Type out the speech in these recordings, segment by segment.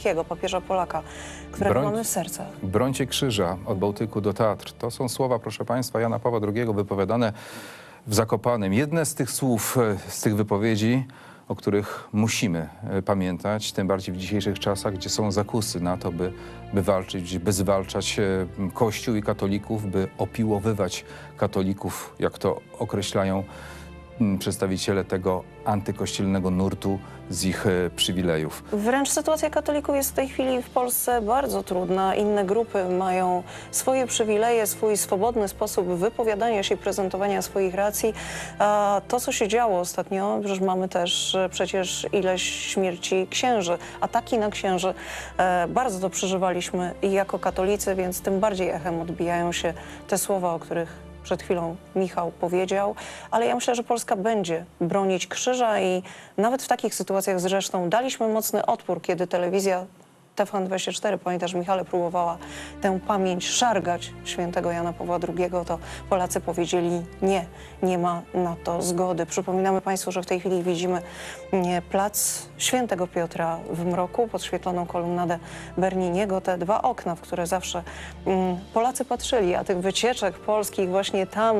wielkiego, papieża Polaka, którego Broń- mamy w sercach. Brońcie krzyża od Bałtyku do Tatr. To są słowa, proszę Państwa, Jana Pawła II wypowiadane w Zakopanem. Jedne z tych słów, e, z tych wypowiedzi, o których musimy e, pamiętać, tym bardziej w dzisiejszych czasach, gdzie są zakusy na to, by, by walczyć, by zwalczać e, Kościół i katolików, by opiłowywać katolików, jak to określają przedstawiciele tego antykościelnego nurtu z ich e, przywilejów. Wręcz sytuacja katolików jest w tej chwili w Polsce bardzo trudna. Inne grupy mają swoje przywileje, swój swobodny sposób wypowiadania się i prezentowania swoich racji. A to, co się działo ostatnio, przecież mamy też e, przecież ileś śmierci księży, ataki na księży. E, bardzo to przeżywaliśmy i jako katolicy, więc tym bardziej echem odbijają się te słowa, o których przed chwilą Michał powiedział, ale ja myślę, że Polska będzie bronić krzyża i nawet w takich sytuacjach zresztą daliśmy mocny odpór, kiedy telewizja TVN24, pamiętasz Michale, próbowała tę pamięć szargać świętego Jana Pawła II, to Polacy powiedzieli nie, nie ma na to zgody. Przypominamy Państwu, że w tej chwili widzimy plac świętego Piotra w mroku, podświetloną kolumnadę Berniniego, te dwa okna, w które zawsze mm, Polacy patrzyli, a tych wycieczek polskich właśnie tam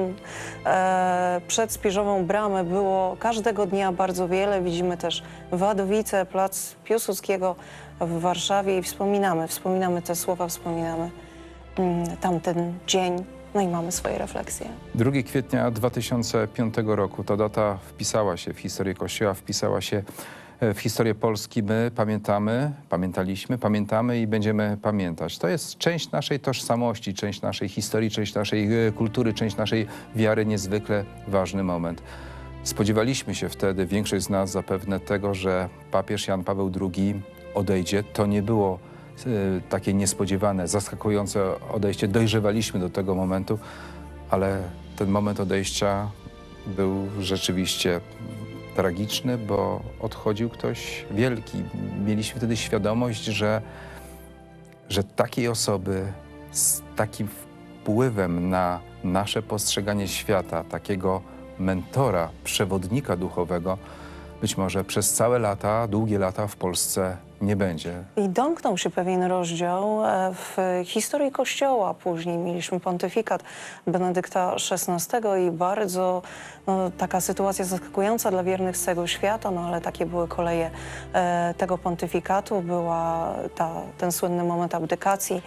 e, przed Spiżową Bramę było każdego dnia bardzo wiele. Widzimy też Wadowice, plac Piłsudskiego w Warszawie i wspominamy, wspominamy te słowa, wspominamy mm, tamten dzień, no i mamy swoje refleksje. 2 kwietnia 2005 roku ta data wpisała się w historię Kościoła, wpisała się e, w historię Polski. My pamiętamy, pamiętaliśmy, pamiętamy i będziemy pamiętać. To jest część naszej tożsamości, część naszej historii, część naszej e, kultury, część naszej wiary, niezwykle ważny moment. Spodziewaliśmy się wtedy, większość z nas zapewne tego, że papież Jan Paweł II odejdzie. To nie było e, takie niespodziewane, zaskakujące odejście. Dojrzewaliśmy do tego momentu, ale ten moment odejścia był rzeczywiście tragiczny, bo odchodził ktoś wielki. Mieliśmy wtedy świadomość, że, że takiej osoby z takim wpływem na nasze postrzeganie świata, takiego mentora, przewodnika duchowego, być może przez całe lata, długie lata w Polsce nie będzie. I domknął się pewien rozdział e, w historii Kościoła. Później mieliśmy pontyfikat Benedykta XVI i bardzo no, taka sytuacja zaskakująca dla wiernych z całego świata, no ale takie były koleje e, tego pontyfikatu. Była ta, ten słynny moment abdykacji.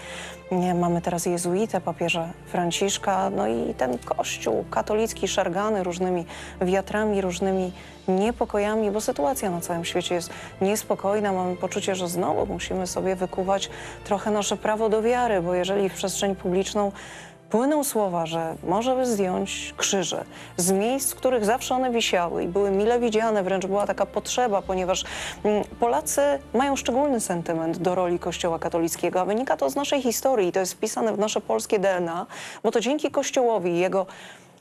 Nie, mamy teraz jezuitę, papieża Franciszka, no i ten kościół katolicki szargany różnymi wiatrami, różnymi niepokojami, bo sytuacja na całym świecie jest niespokojna. Mamy poczucie, że znowu musimy sobie wykuwać trochę nasze prawo do wiary, bo jeżeli w przestrzeń publiczną płyną słowa, że może zdjąć krzyże z miejsc, w których zawsze one wisiały i były mile widziane, wręcz była taka potrzeba, ponieważ mm, Polacy mają szczególny sentyment do roli Kościoła katolickiego, a wynika to z naszej historii i to jest wpisane w nasze polskie DNA, bo to dzięki Kościołowi jego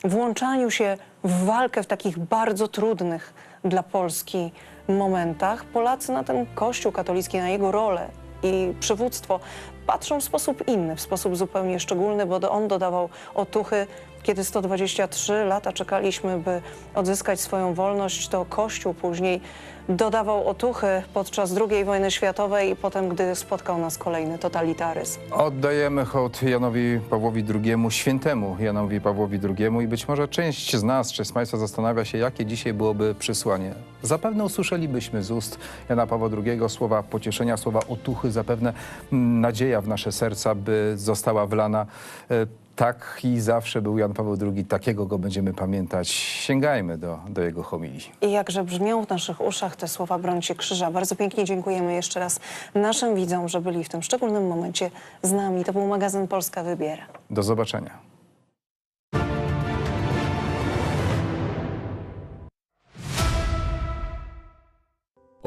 włączaniu się w walkę w takich bardzo trudnych dla Polski momentach, Polacy na ten Kościół katolicki, na jego rolę i przywództwo patrzą w sposób inny, w sposób zupełnie szczególny, bo on dodawał otuchy. Kiedy 123 lata czekaliśmy, by odzyskać swoją wolność, to Kościół później dodawał otuchy podczas II wojny światowej i potem, gdy spotkał nas kolejny totalitaryzm. Oddajemy hołd Janowi Pawłowi II, świętemu Janowi Pawłowi II i być może część z nas, czy z Państwa zastanawia się, jakie dzisiaj byłoby przysłanie. Zapewne usłyszelibyśmy z ust Jana Pawła II słowa pocieszenia, słowa otuchy, zapewne mm, nadzieja w nasze serca, by została wlana. E, Tak i zawsze był Jan Paweł II, takiego go będziemy pamiętać. Sięgajmy do, do jego homilii. I jakże brzmią w naszych uszach te słowa Brońcie Krzyża. Bardzo pięknie dziękujemy jeszcze raz naszym widzom, że byli w tym szczególnym momencie z nami. To był magazyn Polska Wybiera. Do zobaczenia.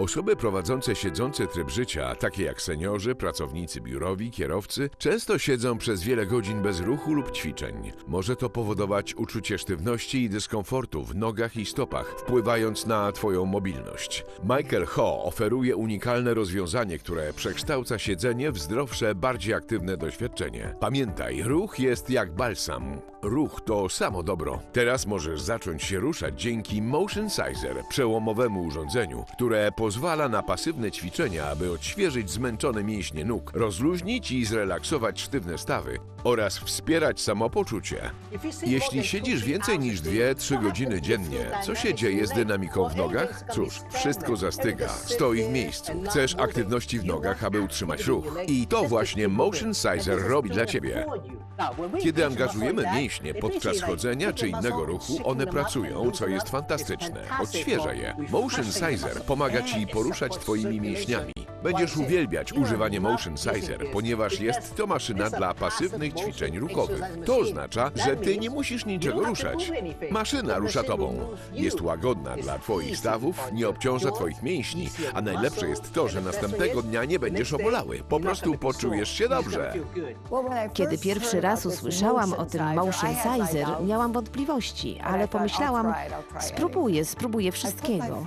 Osoby prowadzące siedzący tryb życia, takie jak seniorzy, pracownicy biurowi, kierowcy, często siedzą przez wiele godzin bez ruchu lub ćwiczeń. Może to powodować uczucie sztywności i dyskomfortu w nogach i stopach, wpływając na Twoją mobilność. Michael Ho oferuje unikalne rozwiązanie, które przekształca siedzenie w zdrowsze, bardziej aktywne doświadczenie. Pamiętaj, ruch jest jak balsam. Ruch to samo dobro. Teraz możesz zacząć się ruszać dzięki Motion Sizer, przełomowemu urządzeniu, które pozwoli pozwala na pasywne ćwiczenia, aby odświeżyć zmęczone mięśnie nóg, rozluźnić i zrelaksować sztywne stawy oraz wspierać samopoczucie. Jeśli siedzisz więcej niż 2-3 godziny dziennie, co się dzieje z dynamiką w nogach? Cóż, wszystko zastyga, stoi w miejscu. Chcesz aktywności w nogach, aby utrzymać ruch. I to właśnie Motion Sizer robi dla Ciebie. Kiedy angażujemy mięśnie podczas chodzenia czy innego ruchu, one pracują, co jest fantastyczne. Odświeża je. Motion Sizer pomaga Ci poruszać Twoimi mięśniami. Będziesz uwielbiać używanie Motion Sizer, ponieważ jest to maszyna dla pasywnych ćwiczeń ruchowych. To oznacza, że Ty nie musisz niczego ruszać. Maszyna rusza Tobą. Jest łagodna dla Twoich stawów, nie obciąża Twoich mięśni, a najlepsze jest to, że następnego dnia nie będziesz obolały. Po prostu poczujesz się dobrze. Kiedy pierwszy raz usłyszałam o tym Motion Sizer, miałam wątpliwości, ale pomyślałam, spróbuję, spróbuję wszystkiego.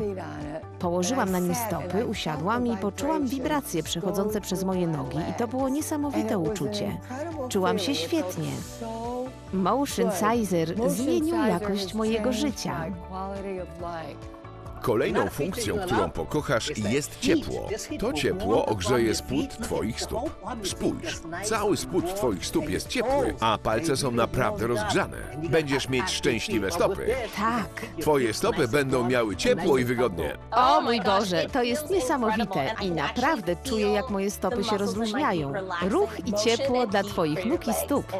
Położyłam na nim stopy, usiadłam i poczułam wibracje przechodzące przez moje nogi i to było niesamowite uczucie. Czułam się świetnie. Motion Sizer zmienił jakość mojego życia. Kolejną funkcją, którą pokochasz, jest ciepło. To ciepło ogrzeje spód Twoich stóp. Spójrz, cały spód Twoich stóp jest ciepły, a palce są naprawdę rozgrzane. Będziesz mieć szczęśliwe stopy. Tak. Twoje stopy będą miały ciepło i wygodnie. O mój Boże, to jest niesamowite i naprawdę czuję, jak moje stopy się rozluźniają. Ruch i ciepło dla Twoich nóg i stóp.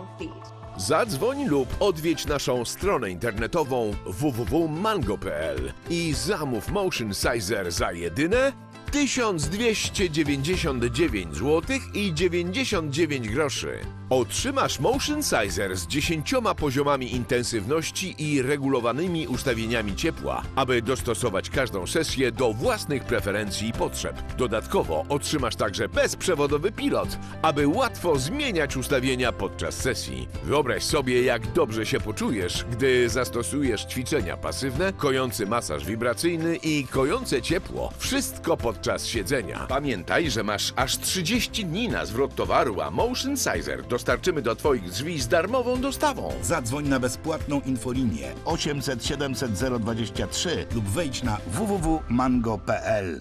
Zadzwoń lub odwiedź naszą stronę internetową www.mango.pl i zamów Motion Sizer za jedyne 1299 zł i 99 groszy. Otrzymasz Motion Sizer z 10 poziomami intensywności i regulowanymi ustawieniami ciepła, aby dostosować każdą sesję do własnych preferencji i potrzeb. Dodatkowo otrzymasz także bezprzewodowy pilot, aby łatwo zmieniać ustawienia podczas sesji. Wyobraź sobie, jak dobrze się poczujesz, gdy zastosujesz ćwiczenia pasywne, kojący masaż wibracyjny i kojące ciepło. Wszystko podczas siedzenia. Pamiętaj, że masz aż 30 dni na zwrot towaru, a Motion Sizer dostarczymy do Twoich drzwi z darmową dostawą. Zadzwoń na bezpłatną infolinię 800 700 023 lub wejdź na www.mango.pl.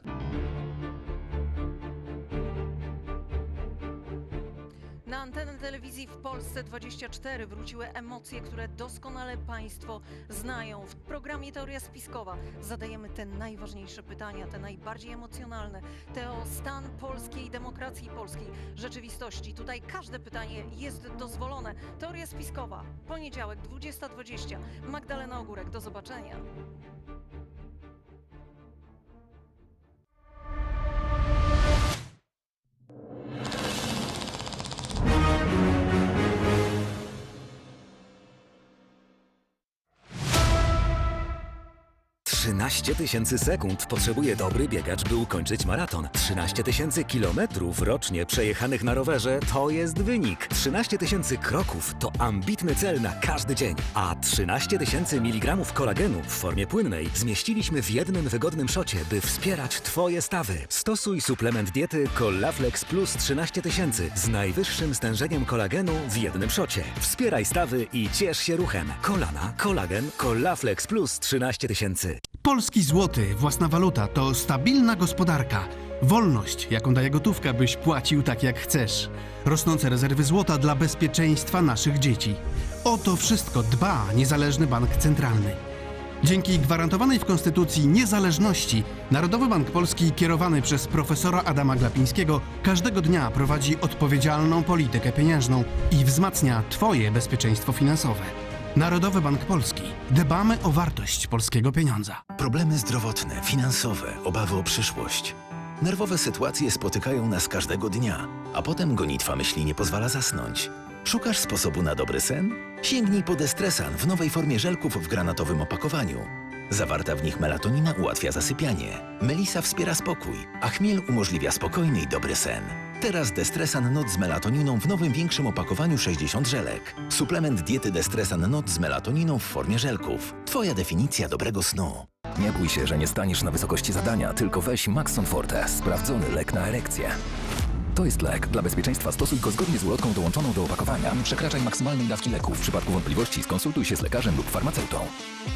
24 wróciły emocje, które doskonale Państwo znają. W programie Teoria Spiskowa zadajemy te najważniejsze pytania, te najbardziej emocjonalne, te o stan polskiej demokracji, polskiej rzeczywistości. Tutaj każde pytanie jest dozwolone. Teoria Spiskowa, poniedziałek 20.20. Magdalena Ogórek, do zobaczenia. Trzynaście tysięcy sekund potrzebuje dobry biegacz, by ukończyć maraton. 13 tysięcy kilometrów rocznie przejechanych na rowerze to jest wynik. 13 tysięcy kroków to ambitny cel na każdy dzień. A 13 tysięcy miligramów kolagenu w formie płynnej zmieściliśmy w jednym wygodnym szocie, by wspierać Twoje stawy. Stosuj suplement diety Colaflex Plus 13 tysięcy z najwyższym stężeniem kolagenu w jednym szocie. Wspieraj stawy i ciesz się ruchem. Kolana, kolagen, Colaflex Plus 13 tysięcy. Polski złoty, własna waluta, to stabilna gospodarka. Wolność, jaką daje gotówka, byś płacił tak jak chcesz. Rosnące rezerwy złota dla bezpieczeństwa naszych dzieci. O to wszystko dba niezależny bank centralny. Dzięki gwarantowanej w Konstytucji niezależności, Narodowy Bank Polski, kierowany przez profesora Adama Glapińskiego, każdego dnia prowadzi odpowiedzialną politykę pieniężną i wzmacnia Twoje bezpieczeństwo finansowe. Narodowy Bank Polski. Dbamy o wartość polskiego pieniądza. Problemy zdrowotne, finansowe, obawy o przyszłość. Nerwowe sytuacje spotykają nas każdego dnia, a potem gonitwa myśli nie pozwala zasnąć. Szukasz sposobu na dobry sen? Sięgnij po Destresan w nowej formie żelków w granatowym opakowaniu. Zawarta w nich melatonina ułatwia zasypianie. Melisa wspiera spokój, a chmiel umożliwia spokojny i dobry sen. Teraz Destresan Not z melatoniną w nowym większym opakowaniu 60 żelek. Suplement diety Destresan Not z melatoniną w formie żelków. Twoja definicja dobrego snu. Nie bój się, że nie staniesz na wysokości zadania, tylko weź Maxon Forte, sprawdzony lek na erekcję. To jest lek. Dla bezpieczeństwa stosuj go zgodnie z ulotką dołączoną do opakowania. Nie przekraczaj maksymalnej dawki leku. W przypadku wątpliwości skonsultuj się z lekarzem lub farmaceutą.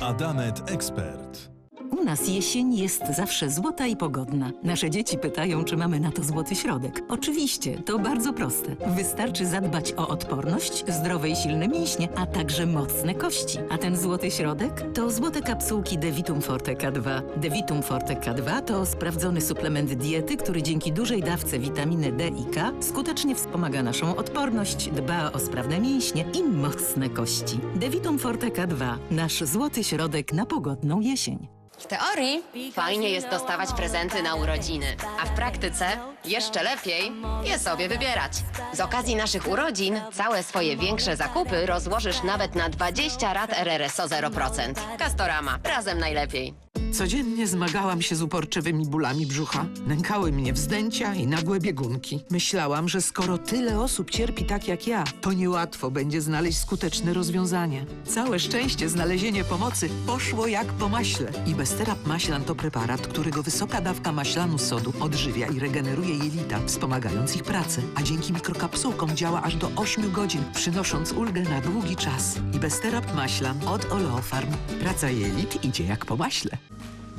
Adamet Expert. U nas jesień jest zawsze złota i pogodna. Nasze dzieci pytają, czy mamy na to złoty środek. Oczywiście, to bardzo proste. Wystarczy zadbać o odporność, zdrowe i silne mięśnie, a także mocne kości. A ten złoty środek to złote kapsułki Devitum Forte K2. Devitum Forte K2 to sprawdzony suplement diety, który dzięki dużej dawce witaminy D i K skutecznie wspomaga naszą odporność, dba o sprawne mięśnie i mocne kości. Devitum Forte K2. Nasz złoty środek na pogodną jesień. W teorii fajnie jest dostawać prezenty na urodziny, a w praktyce jeszcze lepiej je sobie wybierać. Z okazji naszych urodzin całe swoje większe zakupy rozłożysz nawet na 20 rat RRSO 0%. Castorama, razem najlepiej. Codziennie zmagałam się z uporczywymi bólami brzucha. Nękały mnie wzdęcia i nagłe biegunki. Myślałam, że skoro tyle osób cierpi tak jak ja, to niełatwo będzie znaleźć skuteczne rozwiązanie. Całe szczęście znalezienie pomocy poszło jak po maśle. I Besterap Maślan to preparat, którego wysoka dawka maślanu sodu odżywia i regeneruje jelita, wspomagając ich pracę. A dzięki mikrokapsułkom działa aż do 8 godzin, przynosząc ulgę na długi czas. I Besterap Maślan od Oleofarm. Praca jelit idzie jak po maśle.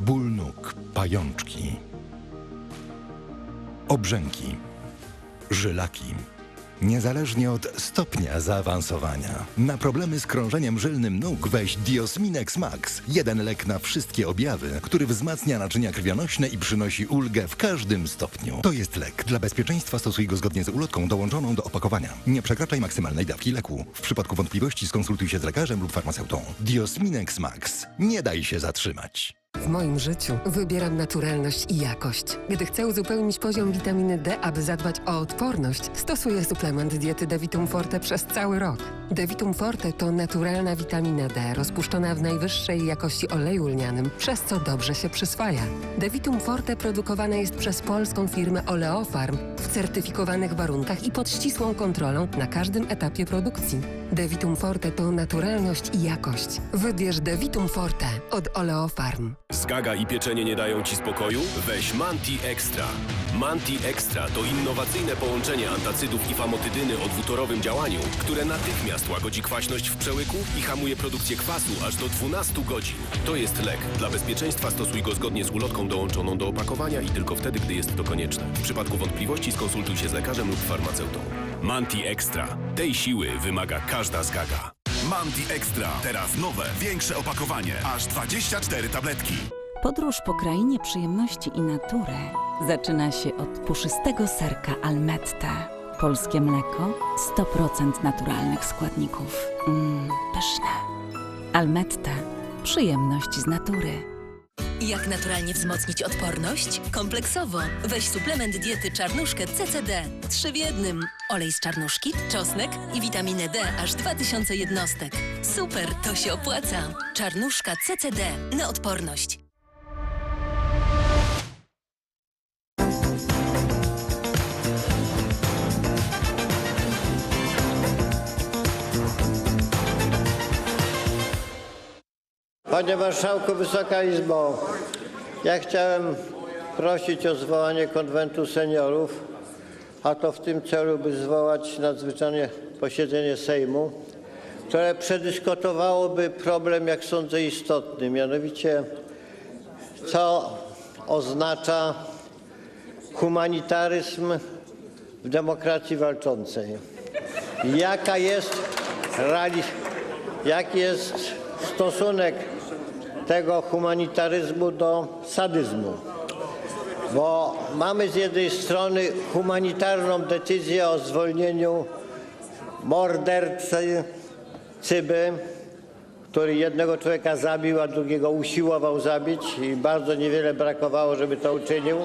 Ból nóg, pajączki, obrzęki, żylaki. Niezależnie od stopnia zaawansowania. Na problemy z krążeniem żylnym nóg weź Diosminex Max. Jeden lek na wszystkie objawy, który wzmacnia naczynia krwionośne i przynosi ulgę w każdym stopniu. To jest lek. Dla bezpieczeństwa stosuj go zgodnie z ulotką dołączoną do opakowania. Nie przekraczaj maksymalnej dawki leku. W przypadku wątpliwości skonsultuj się z lekarzem lub farmaceutą. Diosminex Max. Nie daj się zatrzymać. W moim życiu wybieram naturalność i jakość. Gdy chcę uzupełnić poziom witaminy D, aby zadbać o odporność, stosuję suplement diety Devitum Forte przez cały rok. Devitum Forte to naturalna witamina D rozpuszczona w najwyższej jakości oleju lnianym, przez co dobrze się przyswaja. Devitum Forte produkowane jest przez polską firmę Oleofarm w certyfikowanych warunkach i pod ścisłą kontrolą na każdym etapie produkcji. Devitum Forte to naturalność i jakość. Wybierz Devitum Forte od Oleofarm. Zgaga i pieczenie nie dają Ci spokoju? Weź Manti Extra. Manti Extra to innowacyjne połączenie antacydów i famotydyny o dwutorowym działaniu, które natychmiast łagodzi kwaśność w przełyku i hamuje produkcję kwasu aż do 12 godzin. To jest lek. Dla bezpieczeństwa stosuj go zgodnie z ulotką dołączoną do opakowania i tylko wtedy, gdy jest to konieczne. W przypadku wątpliwości skonsultuj się z lekarzem lub farmaceutą. Manti Extra. Tej siły wymaga każda zgaga. Manti Extra. Teraz nowe, większe opakowanie. Aż 24 tabletki. Podróż po krainie przyjemności i natury zaczyna się od puszystego serka Almette. Polskie mleko, 100% naturalnych składników. Mmm, pyszne. Almette. Przyjemność z natury. Jak naturalnie wzmocnić odporność? Kompleksowo. Weź suplement diety czarnuszkę CCD. Trzy w jednym. Olej z czarnuszki, czosnek i witaminę D aż 2000 jednostek. Super, to się opłaca. Czarnuszka CCD na odporność. Panie Marszałku, Wysoka Izbo, ja chciałem prosić o zwołanie konwentu seniorów, a to w tym celu, by zwołać nadzwyczajne posiedzenie Sejmu, które przedyskutowałoby problem, jak sądzę, istotny, mianowicie co oznacza humanitaryzm w demokracji walczącej. Jaka jest, jaki jest stosunek tego humanitaryzmu do sadyzmu. Bo mamy z jednej strony humanitarną decyzję o zwolnieniu mordercy Cyby, który jednego człowieka zabił, a drugiego usiłował zabić i bardzo niewiele brakowało, żeby to uczynił.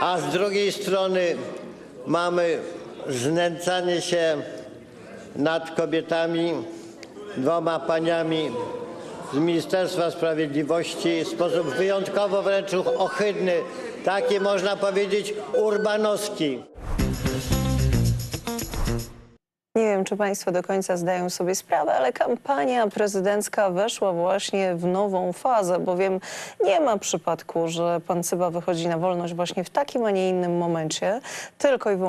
A z drugiej strony mamy znęcanie się nad kobietami, dwoma paniami z Ministerstwa Sprawiedliwości w sposób wyjątkowo wręcz ohydny, taki można powiedzieć urbanowski. Nie wiem, czy Państwo do końca zdają sobie sprawę, ale kampania prezydencka weszła właśnie w nową fazę, bowiem nie ma przypadku, że pan Cyba wychodzi na wolność właśnie w takim, a nie innym momencie, tylko i wyłącznie